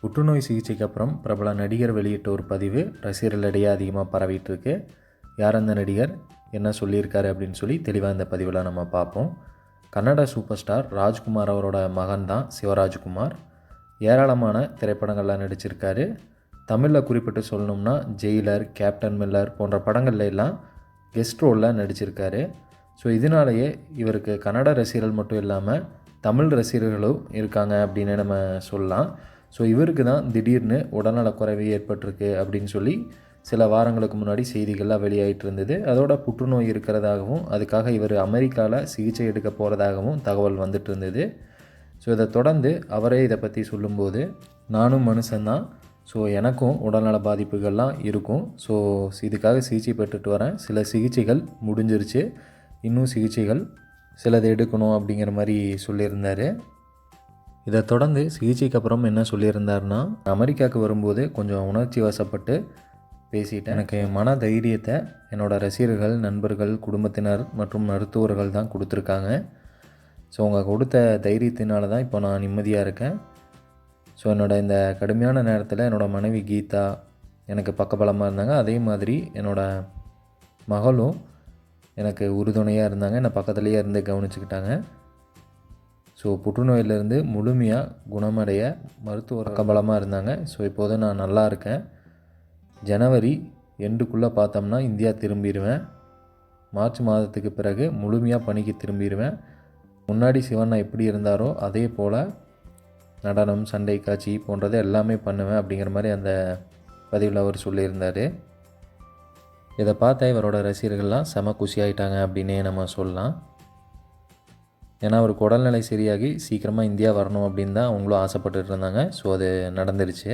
புற்றுநோய் சிகிச்சைக்கு அப்புறம் பிரபல நடிகர் வெளியிட்ட ஒரு பதிவு ரசிகர்களிடையே அதிகமாக பரவிட்டு இருக்கு. யார் அந்த நடிகர்? என்ன சொல்லியிருக்காரு அப்படின்னு சொல்லி தெளிவாக இந்த பதிவில் நம்ம பார்ப்போம். கன்னட சூப்பர் ஸ்டார் ராஜ்குமார் அவரோட மகன் தான் சிவராஜ்குமார். ஏராளமான திரைப்படங்களில் நடிச்சிருக்காரு. தமிழில் குறிப்பிட்டு சொல்லணும்னா ஜெயிலர் கேப்டன் மில்லர் போன்ற படங்கள்ல எல்லாம் கெஸ்ட் ரோலில் நடிச்சிருக்காரு. ஸோ இதனாலேயே இவருக்கு கன்னட ரசிகர்கள் மட்டும் இல்லாமல் தமிழ் ரசிகர்களும் இருக்காங்க அப்படின்னு நம்ம சொல்லலாம். ஸோ இவருக்கு தான் திடீர்னு உடல்நலக்குறைவு ஏற்பட்டிருக்கு அப்படின்னு சொல்லி சில வாரங்களுக்கு முன்னாடி செய்திகள்லாம் வெளியாகிட்டு இருந்தது அதோட புற்றுநோய் இருக்கிறதாகவும் அதுக்காக இவர் அமெரிக்காவில் சிகிச்சை எடுக்க போகிறதாகவும் தகவல் வந்துட்டு இருந்தது ஸோ இதை தொடர்ந்து அவரே இதை பற்றி சொல்லும்போது நானும் மனுஷன்தான் ஸோ எனக்கும் உடல்நல பாதிப்புகள்லாம் இருக்கும். ஸோ இதுக்காக சிகிச்சை பெற்றுட்டு வரேன். சில சிகிச்சைகள் முடிஞ்சிருச்சு. இன்னும் சிகிச்சைகள் சிலது எடுக்கணும் அப்படிங்கிற மாதிரி சொல்லியிருந்தார். இதை தொடர்ந்து சிகிச்சைக்கு அப்புறம் என்ன சொல்லியிருந்தாருன்னா அமெரிக்காவுக்கு வரும்போது கொஞ்சம் உணர்ச்சி வசப்பட்டு பேசிட்டேன். எனக்கு மன தைரியத்தை என்னோடய ரசிகர்கள் நண்பர்கள் குடும்பத்தினர் மற்றும் மருத்துவர்கள் தான் கொடுத்துருக்காங்க. ஸோ அவங்க கொடுத்த தைரியத்தினால தான் இப்போ நான் நிம்மதியாக இருக்கேன். ஸோ என்னோடய இந்த கடுமையான நேரத்தில் என்னோடய மனைவி கீதா எனக்கு பக்கபலமாக இருந்தாங்க. அதே மாதிரி என்னோடய மகளும் எனக்கு உறுதுணையாக இருந்தாங்க. என்னை பக்கத்துலேயே இருந்து கவனிச்சுக்கிட்டாங்க. ஸோ புற்றுநோயிலிருந்து முழுமையாக குணமடைய மருத்துவர் கபலமாக இருந்தாங்க. ஸோ இப்போது நான் நல்லா இருக்கேன். ஜனவரி எண்டுக்குள்ளே பார்த்தோம்னா இந்தியா திரும்பிடுவேன் மார்ச் மாதத்துக்கு பிறகு முழுமையாக பணிக்கு திரும்பிடுவேன் முன்னாடி சிவண்ணா எப்படி இருந்தாரோ அதே போல் நடனம் சண்டை காட்சி போன்றதை எல்லாமே பண்ணுவேன் அப்படிங்கிற மாதிரி அந்த பதிவில் அவர் சொல்லியிருந்தார். இதை பார்த்த இவரோட ரசிகர்கள்லாம் செம குஷியாயிட்டாங்க அப்படின்னே நம்ம சொல்லலாம். ஏன்னா அவருக்கு உடல்நிலை சரியாகி சீக்கிரமாக இந்தியா வரணும் அப்படின்னு தான் அவங்களும் ஆசைப்பட்டுட்டு இருந்தாங்க. ஸோ அது நடந்துருச்சு.